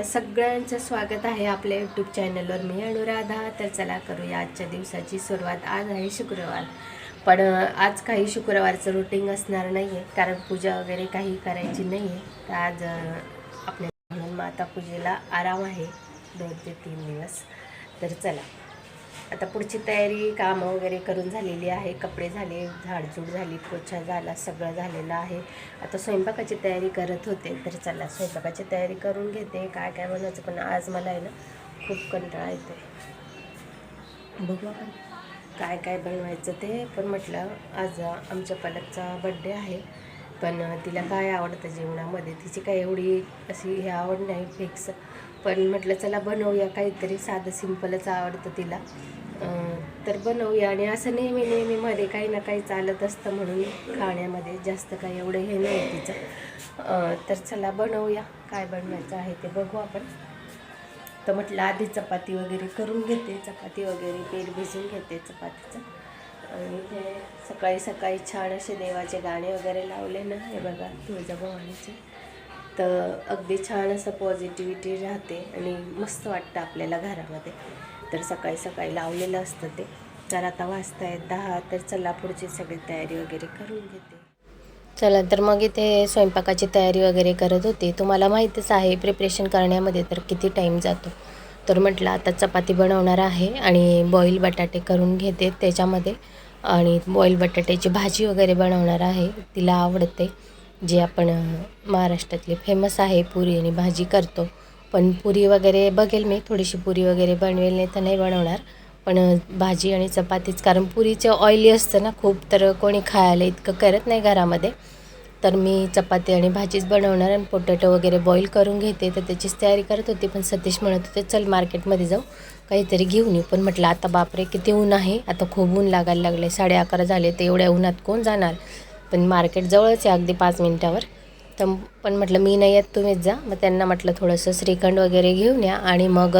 तुमच्या सगळ्यांचं स्वागत आहे आपल्या यूट्यूब चॅनलवर मी अनुराधा. तर चला करूया आजच्या दिवसाची सुरुवात. आज आहे शुक्रवार. पण आज काही शुक्रवारचं रुटीन असणार नाही आहे कारण पूजा वगैरे काही करायची नाही आहे तर आज आपल्या म्हणून माता पूजेला आराम आहे. दोन ते तीन दिवस. तर चला. आता पुढची तयारी कामं वगैरे करून झालेली आहे. कपडे झाले झाडझूड झाली पोछा झाला सगळं झालेलं आहे. आता स्वयंपाकाची तयारी करत होते तर चला स्वयंपाकाची तयारी करून घेते. काय काय बनवायचं पण आज मला आहे ना खूप कंटाळा येते बघू आपण. काय काय बनवायचं ते पण म्हटलं आज आमच्या पालकचा बड्डे आहे. पण तिला काय आवडतं जेवणामध्ये तिची काय एवढी अशी हे आवड नाही फिक्स पण म्हटलं चला बनवूया काहीतरी साधं सिंपलच आवडतं तिला. तर बनवूया आणि असं नेहमी नेहमीमध्ये काही ना काही चालत असतं म्हणून खाण्यामध्ये जास्त काही एवढं हे नाही तिचं. तर चला बनवूया. काय बनवायचं आहे ते बघू आपण. तर म्हटलं आधी चपाती वगैरे करून घेते. चपाती वगैरे पेर भिजून घेते चपातीचं. आणि हे सकाळी सकाळी छान असे देवाचे गाणे वगैरे लावले ना हे बघा तुळजाभवानीचे तर अगदी छान असं पॉझिटिव्हिटी राहते आणि मस्त वाटतं आपल्याला घरामध्ये. तर सकाळी सकाळी लावलेलं असतं ते. तर आता वाजता आहेत दहा तर चला पुढची सगळी तयारी वगैरे करून घेते. चला तर मग इथे स्वयंपाकाची तयारी वगैरे करत होती. तुम्हाला माहीतच आहे प्रिपरेशन करण्यामध्ये तर किती टाईम जातो. तर म्हटलं आता चपाती बनवणार आहे आणि बॉईल बटाटे करून घेते त्याच्यामध्ये. आणि बॉईल बटाट्याची भाजी वगैरे बनवणार आहे. तिला आवडते. जे आपण महाराष्ट्रातली फेमस आहे पुरी आणि भाजी करतो. पण पुरी वगैरे बघेल मी थोडीशी पुरी वगैरे बनवेल नाही तर नाही बनवणार. पण भाजी आणि चपातीच कारण पुरीचं ऑइली असतं ना खूप तर कोणी खायला इतकं करत नाही घरामध्ये. तर मी चपाती आणि भाजीच बनवणार आणि पोटॅटो वगैरे बॉईल करून घेते तर त्याचीच तयारी करत होती पण सतीश म्हणत होते चल मार्केटमध्ये जाऊ काहीतरी घेऊन येऊ पण म्हटलं आता बापरे किती ऊन आहे आता खूप ऊन लागायला लागले साडे अकरा झाले तर एवढ्या उन्हात कोण जाणार? पण मार्केट जवळच आहे अगदी पाच मिनटावर. तर पण म्हटलं मी नाही येत तुम्हीच जा. मग त्यांना म्हटलं थोडंसं श्रीखंड वगैरे घेऊन या. आणि मग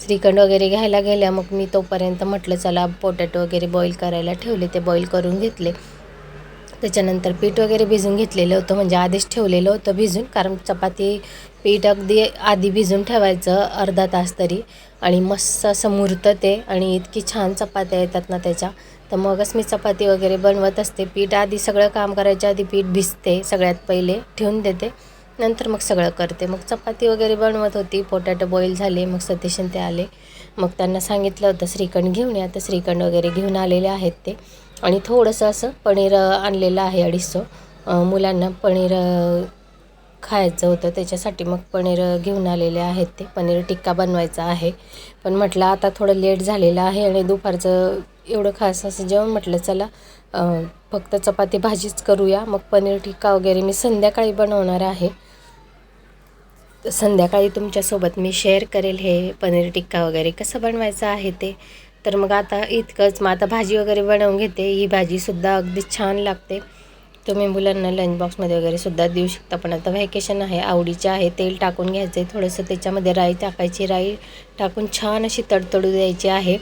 श्रीखंड वगैरे घ्यायला गेल्या मग मी तोपर्यंत म्हटलं चला पोटॅटो वगैरे बॉईल करायला ठेवले. ते बॉईल करून घेतले. त्याच्यानंतर पीठ वगैरे भिजून घेतलेलं होतं म्हणजे आधीच ठेवलेलं होतं भिजून कारण चपाती पीठ अगदी आधी भिजून ठेवायचं अर्धा तास तरी. आणि मस्त असं मुरतं ते आणि इतकी छान चपात्या येतात ना त्याच्या. तर मगच मी चपाती वगैरे बनवत असते. पीठ आधी सगळं काम करायच्या आधी पीठ भिजते सगळ्यात पहिले ठेवून देते. नंतर मग सगळं करते. मग चपाती वगैरे बनवत होती. पोटॅटो बॉईल झाले मग सतीशन ते आले. मग त्यांना सांगितलं होतं श्रीखंड घेऊन या. तर श्रीखंड वगैरे घेऊन आलेले आहेत ते. आणि थोडंसं असं पनीर आणलेलं आहे अडीचसं मुलांना पनीर खायचं होतं त्याच्यासाठी मग पनीर घेऊन आलेले आहेत ते. पनीर टिक्का बनवायचा आहे. पण म्हटलं आता थोडं लेट झालेलं आहे आणि दुपारचं एवढं खास असं जेवण म्हटलं चला फक्त चपाती भाजीच करूया. मग पनीर टिक्का वगैरे मी संध्याकाळी बनवणार आहे. संध्याकाळी तुमच्यासोबत मी शेअर करेल हे पनीर टिक्का वगैरे कसं बनवायचं आहे ते. तर मग आता इतकंच. मग आता भाजी वगैरे बनवून घेते. ही भाजीसुद्धा अगदी छान लागते. तुम्ही मुलांना लंच बॉक्समध्ये वगैरे सुद्धा देऊ शकता. पण आता व्हॅकेशन आहे आवडीचे आहे तेल टाकून घ्यायचं आहे थोडंसं त्याच्यामध्ये राई टाकायची. राई टाकून छान अशी तडतडू द्यायची आहे.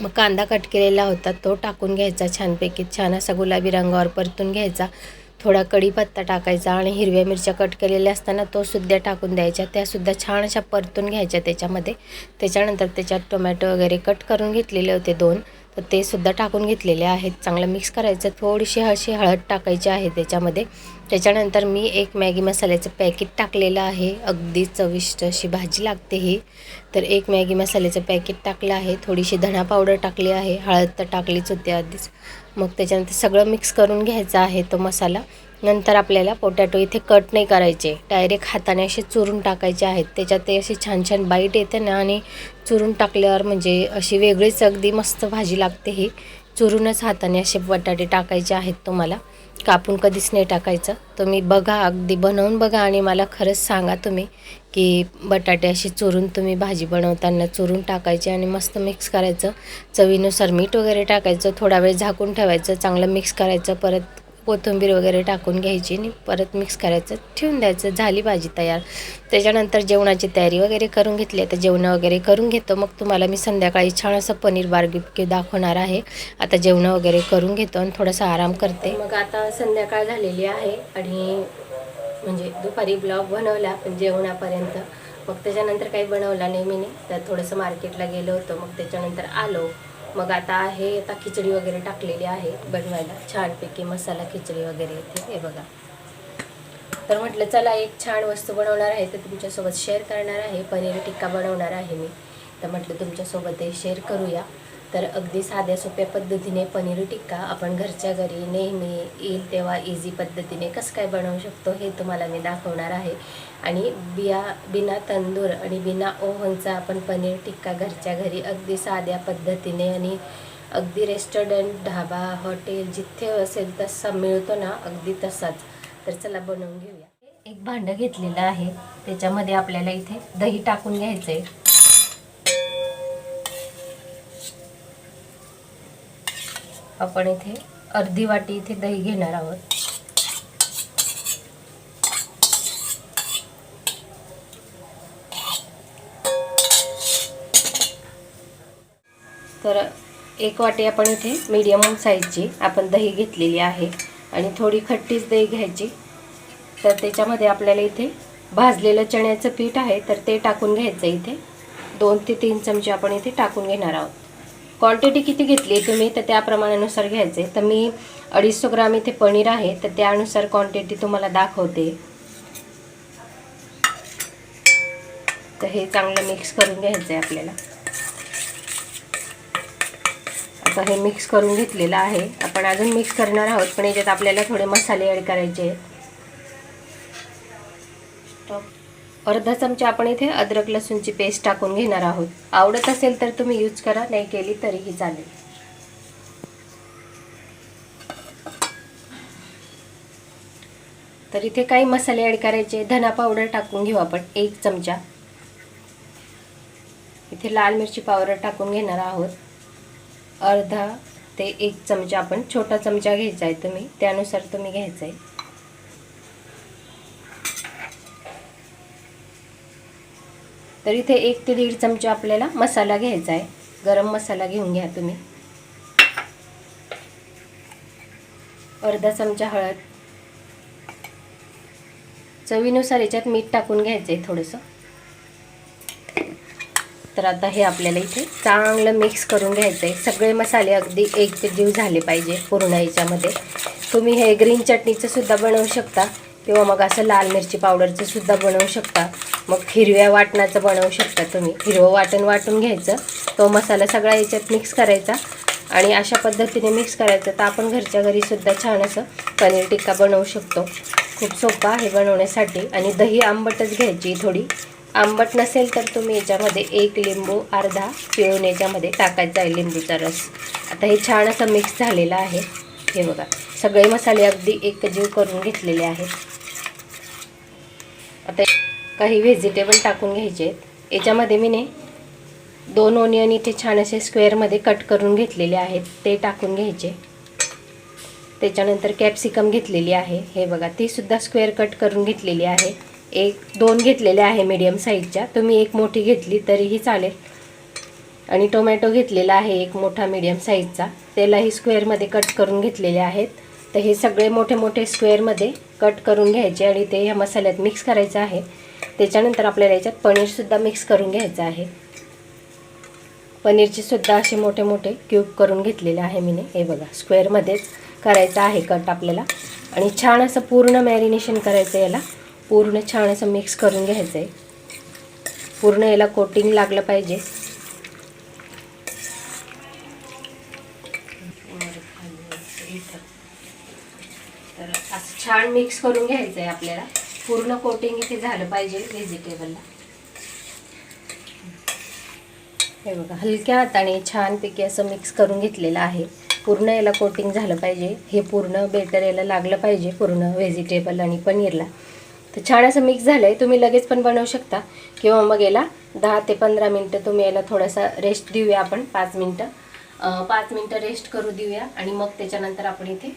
मग कांदा कट केलेला होता तो टाकून घ्यायचा छानपैकी. छान असा गुलाबी रंगावर परतून घ्यायचा. थोडा कढीपत्ता टाकायचा आणि हिरव्या मिरच्या कट केलेल्या असताना तो सुद्धा टाकून द्यायच्या. त्यासुद्धा छान अशा परतून घ्यायच्या त्याच्यामध्ये. त्याच्यानंतर त्याच्यात टोमॅटो वगैरे कट करून घेतलेले होते दोन. तर ते सुद्धा टाकून घेतलेले आहेत. चांगलं मिक्स करायचं थोडीशी अशी हळद टाकायची आहे त्याच्यामध्ये. त्याच्यानंतर मी एक मॅगी मसाल्याचं पॅकेट टाकलेलं आहे. अगदी चविष्ट अशी भाजी लागते ही. तर एक मॅगी मसाल्याचं पॅकेट टाकलं आहे. थोडीशी धणा पावडर टाकली आहे. हळद तर टाकलीच होती आधीच. मग त्याच्यानंतर सगळं मिक्स करून घ्यायचा आहे तो मसाला. नंतर आपल्याला पोटॅटो इथे कट नाही करायचे. डायरेक्ट हाताने असे चुरून टाकायचे आहेत. त्याच्यात ते असे छान छान बाईट येते ना आणि चुरून टाकल्यावर म्हणजे अशी वेगळीच अगदी मस्त भाजी लागते ही. चुरूनच हाताने असे बटाटे टाकायचे आहेत तुम्हाला. कापून कधीच नाही टाकायचं. तुम्ही बघा अगदी बनवून बघा आणि मला खरंच सांगा तुम्ही की बटाटे असे चुरून तुम्ही भाजी बनवताना चुरून टाकायचे आणि मस्त मिक्स करायचं. चवीनुसार मीठ वगैरे टाकायचं. थोडा वेळ झाकून ठेवायचं. चांगलं मिक्स करायचं. परत कोथिंबीर वगैरे टाकून घ्यायची आणि परत मिक्स करायचं. ठेवून द्यायचं. झाली भाजी तयार. त्याच्यानंतर जेवणाची तयारी वगैरे करून घेतली आता जेवणं वगैरे करून घेतो. मग तुम्हाला मी संध्याकाळी छान असं पनीर बार्बिक्यू दाखवणार आहे. आता जेवणं वगैरे करून घेतो आणि थोडासा आराम करते. मग आता संध्याकाळ झालेली आहे आणि म्हणजे दुपारी ब्लॉग बनवला पण जेवणापर्यंत. मग त्याच्यानंतर काही बनवला नाही मी. तर थोडंसं मार्केटला गेलो होतो. मग त्याच्यानंतर आलो. मग आता आहे आता खिचडी वगैरे टाकलेली आहे बनवायला. छानपैकी मसाला खिचडी वगैरे येते. हे बघा. तर म्हटलं चला एक छान वस्तू बनवणार आहे तर तुमच्यासोबत शेअर करणार आहे. पनीर टिक्का बनवणार आहे मी. तर म्हटलं तुमच्यासोबत हे शेअर करूया. तर अगदी साध्या सोप्या पद्धतीने पनीर टिक्का आपण घरच्या घरी नेहमी येईल तेव्हा इझी पद्धतीने कसं काय बनवू शकतो हे तुम्हाला मी दाखवणार आहे. आणि बिया बिना तंदूर आणि बिना ओव्हनचा आपण पनीर टिक्का घरच्या घरी अगदी साध्या पद्धतीने आणि अगदी रेस्टॉरंट ढाबा हॉटेल जिथे असेल तसा मिळतो ना अगदी तसाच. तर चला बनवून घेऊया. एक भांडं घेतलेलं आहे. त्याच्यामध्ये आपल्याला इथे दही टाकून घ्यायचं आहे आपण इथे अर्धी वाटी इथे दही घेणार आहोत. तर एक वाटी आपण इथे मीडियम साईजची आपण दही घेतलेली आहे आणि थोडी खट्टीच दही घ्यायची. तर त्याच्यामध्ये आपल्याला इथे भाजलेलं चण्याचं पीठ आहे तर ते टाकून घ्यायचं इथे. दोन ते तीन चमचे आपण इथे टाकून घेणार आहोत. क्वांटिटी किती घेतली तुम्ही तर त्या प्रमाणानुसार घ्यायचे. तर मी अडीचशे ग्राम इथे पनीर आहे तर त्यानुसार क्वांटिटी तुम्हाला दाखवते. तर हे चांगलं मिक्स करून घ्यायचं आहे आपल्याला. आता हे मिक्स करून घेतलेलं आहे. आपण अजून मिक्स करणार आहोत पण याच्यात आपल्याला थोडे मसाले ॲड करायचे आहेत. अर्धा चमचा आपण इथे अद्रक लसूणची पेस्ट टाकून घेणार आहोत. आवडत असेल तर तुम्ही यूज करा नाही केली तरीही चालेल. तर इथे काही मसाले ॲड करायचे धना पावडर टाकून घेऊ आपण एक चमचा. इथे लाल मिरची पावडर टाकून घेणार आहोत. अर्धा ते एक चमचा आपण छोटा चमचा घ्यायचा आहे तुम्ही त्यानुसार तुम्ही घ्यायचा आहे. तर इथे एक ते दीड चमचा आपल्याला मसाला घ्यायचा आहे. गरम मसाला घेऊन घ्या तुम्ही. अर्धा चमचा हळद. चवीनुसार याच्यात मीठ टाकून घ्यायचं आहे थोडंसं. तर आता हे आपल्याला इथे चांगलं मिक्स करून घ्यायचं आहे सगळे मसाले अगदी एक ते जीव झाले पाहिजे पूर्ण याच्यामध्ये. तुम्ही हे ग्रीन चटणीचं सुद्धा बनवू शकता. किंवा मग असं लाल मिरची पावडरचं सुद्धा बनवू शकता. मग हिरव्या वाटणाचं बनवू शकता तुम्ही. हिरवं वाटण वाटून घ्यायचं. तो मसाला सगळा याच्यात मिक्स करायचा. आणि अशा पद्धतीने मिक्स करायचं. तर आपण घरच्या घरीसुद्धा छान असं पनीर टिक्का बनवू शकतो. खूप सोपा आहे बनवण्यासाठी. आणि दही आंबटच घ्यायची थोडी. आंबट नसेल तर तुम्ही याच्यामध्ये एक लिंबू अर्धा पिळून याच्यामध्ये टाकायचा आहे लिंबूचा रस. आता हे छान असं मिक्स झालेलं आहे. हे बघा. सगळे मसाले अगदी एकजीव करून घेतलेले आहेत. काही व्हेजिटेबल टाकून घ्यायचे आहेत. याच्यामध्ये मी ने दोन ओनियन इथे छान असे स्क्वेअरमध्ये कट करून घेतलेले आहेत. ते टाकून घ्यायचे. त्याच्यानंतर कॅप्सिकम घेतलेली आहे. हे बघा तीसुद्धा स्क्वेअर कट करून घेतलेली आहे. एक दोन घेतलेले आहे मीडियम साईजच्या तुम्ही एक मोठी घेतली तरीही चालेल. आणि टोमॅटो घेतलेला आहे एक मोठा मीडियम साईजचा त्यालाही स्क्वेअरमध्ये कट करून घेतलेले आहेत. तर हे सगळे मोठे मोठे स्क्वेअरमध्ये कट करून घ्यायचे आणि ते ह्या मसाल्यात मिक्स करायचं आहे. त्याच्यानंतर आपल्याला याच्यात पनीरसुद्धा मिक्स करून घ्यायचं आहे. पनीरचे सुद्धा असे मोठे मोठे क्यूब करून घेतलेले आहे मीने. हे बघा स्क्वेअरमध्येच करायचं आहे कट आपल्याला. आणि छान असं पूर्ण मॅरिनेशन करायचं याला. पूर्ण छान असं मिक्स करून घ्यायचं आहे. पूर्ण याला कोटिंग लागलं पाहिजे. तर असं छान मिक्स करून घ्यायचं आहे आपल्याला. पूर्ण कोटिंग इथे झालं पाहिजे व्हेजिटेबलला हे बघा हलक्या हाताने छानपैकी असं मिक्स करून घेतलेलं आहे. पूर्ण याला कोटिंग झालं पाहिजे. हे पूर्ण बेटर याला लागलं पाहिजे पूर्ण व्हेजिटेबल आणि पनीरला. तर छान असं मिक्स झालं आहे तुम्ही लगेच पण बनवू शकता. किंवा मग याला दहा ते पंधरा मिनटं तुम्ही याला थोडासा रेस्ट देऊया आपण. पाच मिनटं. पाच मिनटं रेस्ट करू देऊया. आणि मग त्याच्यानंतर आपण इथे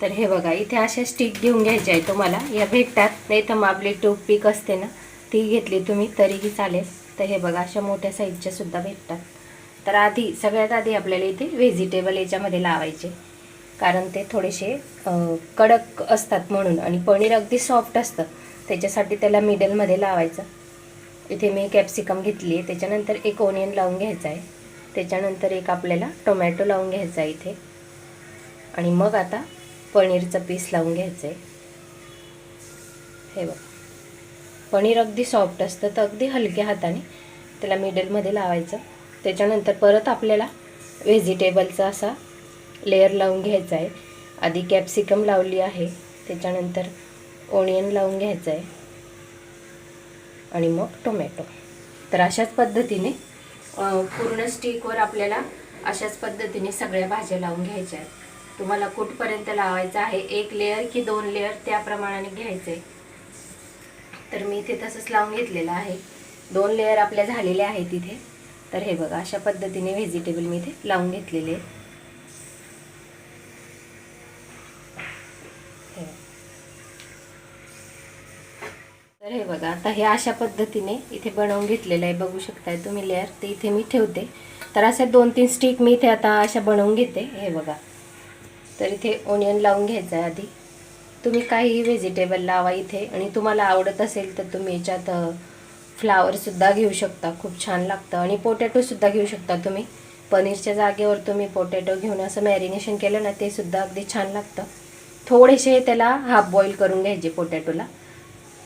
तर हे बघा इथे अशा स्टिक घेऊन घ्यायच्या आहे तुम्हाला. या भेटतात नाही तर मग आपली पीक असते ना ती घेतली तुम्ही तरीही चालेल. तर हे बघा अशा मोठ्या साईजच्या सुद्धा भेटतात. तर आधी सगळ्यात आधी आपल्याला इथे व्हेजिटेबल याच्यामध्ये लावायचे. कारण ते थोडेसे कडक असतात म्हणून आणि पनीर अगदी सॉफ्ट असतं. त्याच्यासाठी त्याला मिडलमध्ये लावायचं. इथे मी कॅप्सिकम घेतली आहे त्याच्यानंतर एक ओनियन लावून घ्यायचा आहे. त्याच्यानंतर एक आपल्याला टोमॅटो लावून घ्यायचा आहे इथे. आणि मग आता पनीरचं पीस लावून घ्यायचं आहे हे बघ. पनीर अगदी सॉफ्ट असतं तर अगदी हलक्या हाताने त्याला मिडलमध्ये लावायचं. त्याच्यानंतर परत आपल्याला व्हेजिटेबलचा असा लेअर लावून घ्यायचा आहे. आधी कॅप्सिकम लावली आहे त्याच्यानंतर ओनियन लावून घ्यायचं आहे. आणि मग टोमॅटो तर अशाच पद्धतीने पूर्ण स्टिकवर आपल्याला अशाच पद्धतीने सगळ्या भाज्या लावून घ्यायच्या आहेत. तुम्हाला कुठपर्यंत लावायचं आहे? एक लेअर की दोन लेअर त्याप्रमाणाने घ्यायचे. घ्यायचं आहे तर मी इथे तसंच लावून घेतलेलं आहे. दोन लेअर आपल्या झालेले आहेत इथे. तर हे बघा अशा पद्धतीने व्हेजिटेबल मी इथे लावून घेतलेले. आहे तर हे बघा आता हे अशा पद्धतीने इथे बनवून घेतलेलं आहे. बघू शकताय तुम्ही लेअर ते इथे मी ठेवते. तर असे दोन तीन स्टिक मी इथे आता अशा बनवून घेते. हे बघा. तर इथे ओनियन लावून घ्यायचं आहे आधी. तुम्ही काहीही व्हेजिटेबल लावा इथे आणि तुम्हाला आवडत असेल तर तुम्ही याच्यात फ्लावरसुद्धा घेऊ शकता. खूप छान लागतं. आणि पोटॅटोसुद्धा घेऊ शकता तुम्ही. पनीरच्या जागेवर तुम्ही पोटॅटो घेऊन असं मॅरिनेशन केलं ना ते सुद्धा अगदी छान लागतं. थोडेसे त्याला हाफ बॉईल करून घ्यायचे पोटॅटोला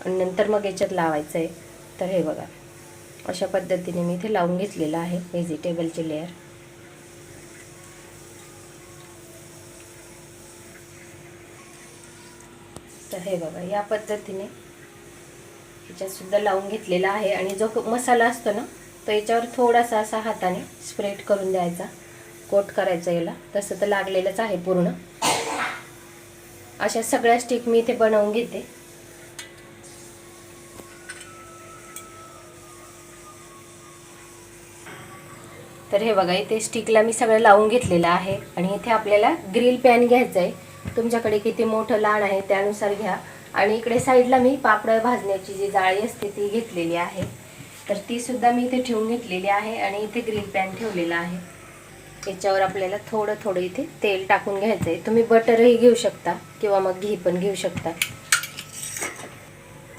आणि नंतर मग याच्यात लावायचं आहे तर हे बघा. अशा पद्धतीने मी इथे लावून घेतलेलं आहे व्हेजिटेबलचे लेअर तर हे बघा या पद्धतीने. ह्याच्यात सुद्धा लावून घेतलेला आहे आणि जो मसाला असतो ना तो याच्यावर थोडासा असा हाताने स्प्रेड करून द्यायचा. कोट करायचा याला. तसं तर लागलेलंच आहे पूर्ण. अशा सगळ्या स्टिक मी इथे बनवून घेते. तर हे बघा इथे स्टिकला मी सगळं लावून घेतलेलं आहे आणि इथे आपल्याला ग्रिल पॅन घ्यायचं आहे तुमच्याकडे किती मोठं लहान आहे त्यानुसार घ्या. आणि इकडे साईडला मी पापड भाजण्याची जी जाळी असते ती घेतलेली आहे. तर ती सुद्धा मी इथे ठेवून घेतलेली आहे आणि इथे ग्रीन पॅन ठेवलेला आहे. याच्यावर आपल्याला थोडं थोडं इथे तेल टाकून घ्यायचं आहे तुम्ही बटरही घेऊ शकता किंवा मग घी पण घेऊ शकता.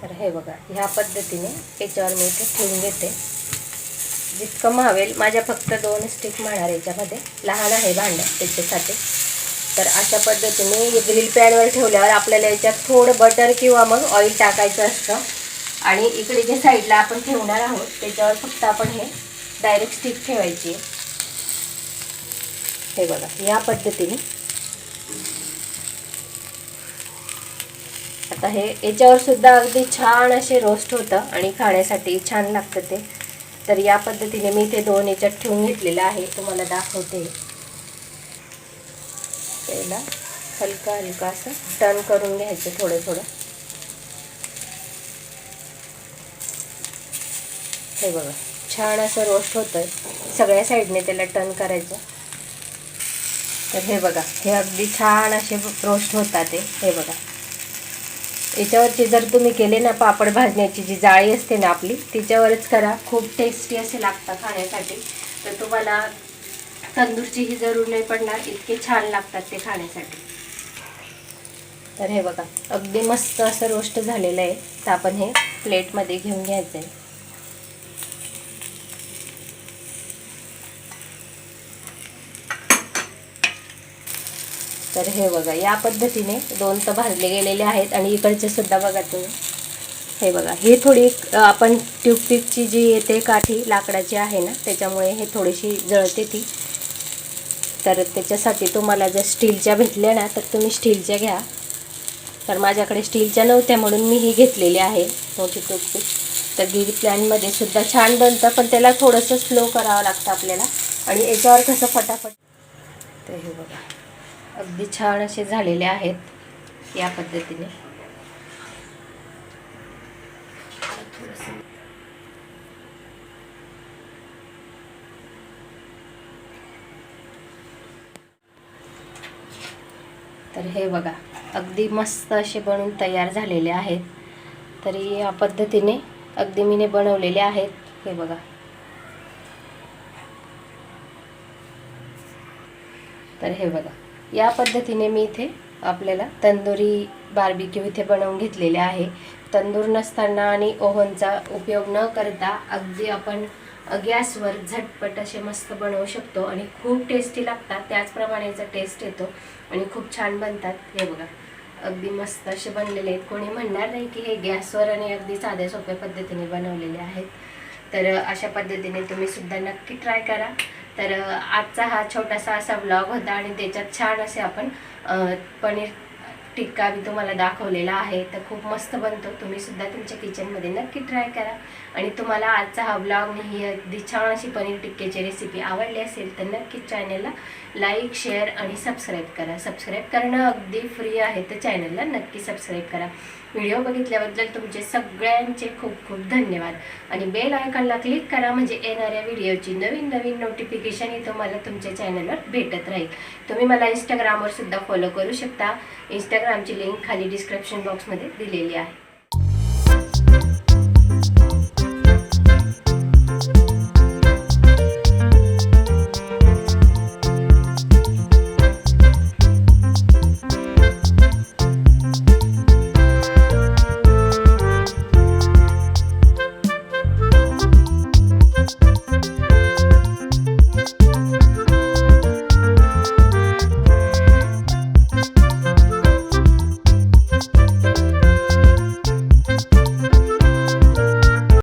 तर हे बघा ह्या पद्धतीने याच्यावर मी इथे ठेवून घेते. जितकं मावेल माझ्या फक्त दोन स्टिक म्हणणार याच्यामध्ये. लहान आहे भांडं त्याच्यासाठी. तर अशा पद्धतीने ग्रिल पॅनवर ठेवल्यावर आपल्याला याच्यात थोडं बटर किंवा मग ऑइल टाकायचं असतं. आणि इकडे जे साईडला आपण ठेवणार आहोत त्याच्यावर फक्त आपण हे डायरेक्ट स्टिक ठेवायची. हे बघा या पद्धतीने. आता हे याच्यावर सुद्धा अगदी छान असे रोस्ट होतं आणि खाण्यासाठी छान लागतं ते. तर या पद्धतीने मी ते दोन याच्यात ठेवून घेतलेलं आहे तुम्हाला दाखवते. साईडला हलका हलका असं टर्न करून घ्यायचं थोडं थोडं. हे बघा छान असं रोस्ट होतं सगळ्या साईडने त्याला टर्न करायचं. तर हे बघा हे अगदी छान असे रोस्ट होतात ते. हे बघा. याच्यावरची जर तुम्ही केले ना पापड भाजण्याची जी जाळी असते ना आपली तिच्यावरच करा. खूप टेस्टी असे लागतात खाण्यासाठी. तर तुम्हाला तंदूरची ही जरूर नाही पडणार इतके छान लागतात ते खाण्यासाठी. तर हे बघा अगदी मस्त असं रोस्ट झालेलं आहे. तर आपण हे प्लेटमध्ये घेऊन घ्यायचं आहे. तर हे बघा या पद्धतीने दोन तर भाजले गेलेले आहेत आणि इकडचे सुद्धा बघा तुम्ही. हे बघा हे थोडी आपण ट्यूबपिकची जी येते काठी लाकडाची आहे ना त्याच्यामुळे हे थोडीशी जळते ती. तर त्याच्यासाठी तुम्हाला जर स्टीलच्या भेटल्या ना तर तुम्ही स्टीलच्या घ्या. तर माझ्याकडे स्टीलच्या नव्हत्या म्हणून मी ही घेतलेली आहे. मोठी टूथपिक तर गिरी प्लॅनमध्ये सुद्धा छान बनतं पण त्याला थोडंसं स्लो करावं लागतं आपल्याला. आणि याच्यावर कसं फटाफट तर हे बघा. अगदी छान असे झालेले आहेत या पद्धतीने. तर हे बघा अगदी मस्त असे बनून तयार झालेले आहेत. तरी या पद्धतीने अगदी मीने बनवलेले आहेत. हे बघा. तर हे बघा. या पद्धतीने मी इथे आपल्याला तंदुरी बार्बिक्यू इथे बनवून घेतलेले आहे. तंदूर नसताना आणि ओव्हनचा उपयोग न करता अगदी आपण गॅसवर झटपट असे मस्त बनवू शकतो आणि खूप टेस्टी लागतात. त्याचप्रमाणे याचा टेस्ट येतो आणि खूप छान बनतात. हे बघा अगदी मस्त असे बनलेले आहेत. कोणी म्हणणार नाही की हे गॅसवर आणि अगदी साध्या सोप्या पद्धतीने बनवलेले आहेत. तर अशा पद्धतीने तुम्ही सुद्धा नक्की ट्राय करा. तर आजचा हा छोटासा असा ब्लॉग होता आणि त्याच्यात छान असे आपण पनीर टिक्का मी तुम्हाला दाखवलेला आहे. तर खूप मस्त बनतो. तुम्ही सुद्धा तुमच्या किचनमध्ये नक्की ट्राय करा. आणि तुम्हाला आजचा हा ब्लॉग ही अगदी छान अशी पनीर टिक्क्याची रेसिपी आवडली असेल तर नक्कीच चॅनलला लाईक शेअर आणि सबस्क्राईब करा. सबस्क्राईब करणं अगदी फ्री आहे तर चॅनलला नक्की सबस्क्राईब करा. व्हिडिओ बघितल्याबद्दल तुमचे सगळ्यांचे खूप खूप धन्यवाद. आणि बेल आयकॉनला क्लिक करा म्हणजे येणाऱ्या व्हिडिओची नवीन नवीन नोटिफिकेशन ही तुम्हाला तुमच्या चॅनलवर भेटत राहील. तुम्ही मला इंस्टाग्रामवर सुद्धा फॉलो करू शकता. इंस्टाग्रामची लिंक खाली डिस्क्रिप्शन बॉक्समध्ये दिलेली आहे.